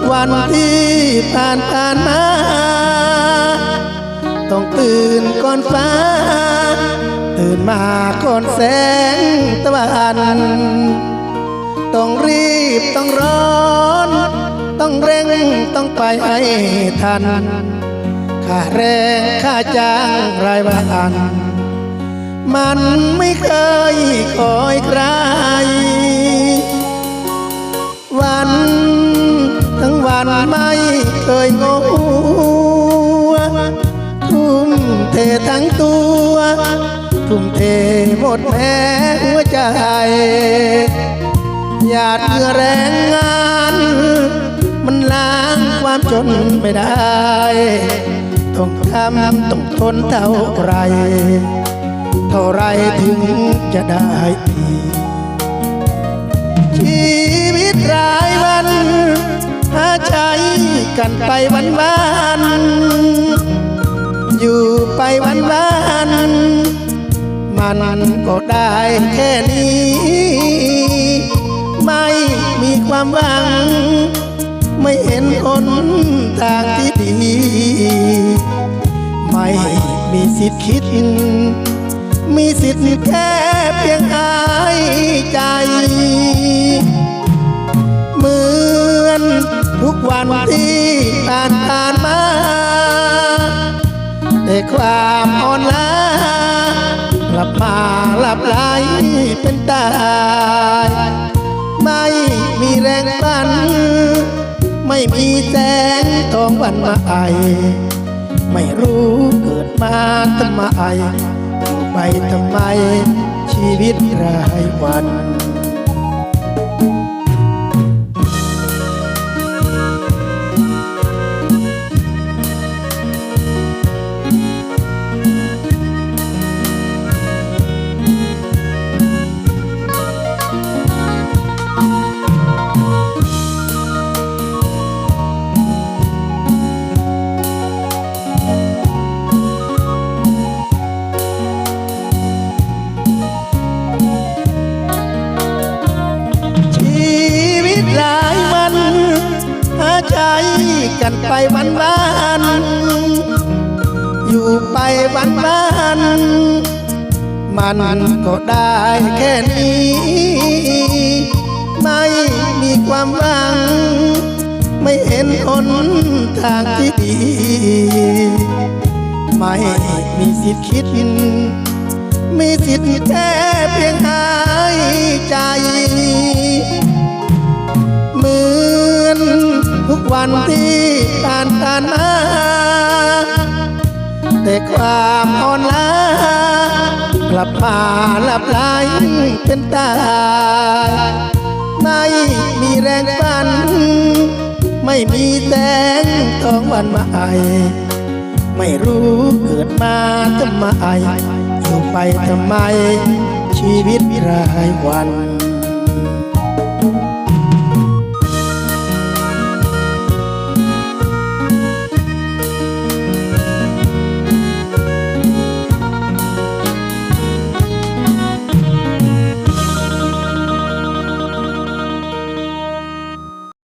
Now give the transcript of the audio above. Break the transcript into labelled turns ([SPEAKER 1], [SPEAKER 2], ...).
[SPEAKER 1] กวันที่ผ่านผ่านมา ต้องตื่นก่อนฟ้า ตื่นมาก่อนแสงตะวัน ต้องรีบต้องร้อน ต้องเร่งต้องไปให้ทัน ค่าแรงค่าจ้างรายวัน มันไม่เคยคอยใคร ไม่เคยงงทุ่มเททั้งตัว ทุ่มเทหมดแม้หัวใจหยาดเหงื่อแรงงาน มันล้างความจนไม่ได้ ต้องทำต้องทนเท่าไร เท่าไรถึงจะได้ดีชีวิตรายว กันไปวันวันอยู่ไปวันวันมันก็ได้แค่นี้ ไม่มีความหวัง ไม่เห็นหนทางที่ดี ไม่มีสิทธิ์คิด มีสิทธิ์แค่เพียงหายใจ วันที่ผ่านผ่านมา แต่ความอ่อนล้ากลับมาหลับไหลเป็นตายไม่มีแรงฝัน ไม่มีแสงทองวันมาไอ ไม่รู้เกิดมาทำไมไปทำไมชีวิตรายวัน กันไปวันวันอยู่ไปวันวันมันก็ได้แค่นี้ ไม่มีความหวัง ไม่เห็นหนทางที่ดี ไม่มีสิทธิ์คิด มีสิทธิ์แค่เพียงหายใจมือ วันที่ผ่านผ่านมาแต่ความอ่อนล้ากลับมาหลับไหลเป็นตายไม่มีแรงฝัน ไม่มีแสงทองวันมาไอ ไม่รู้เกิดมาทำไมอยู่ไปทำไม ชีวิตรายวัน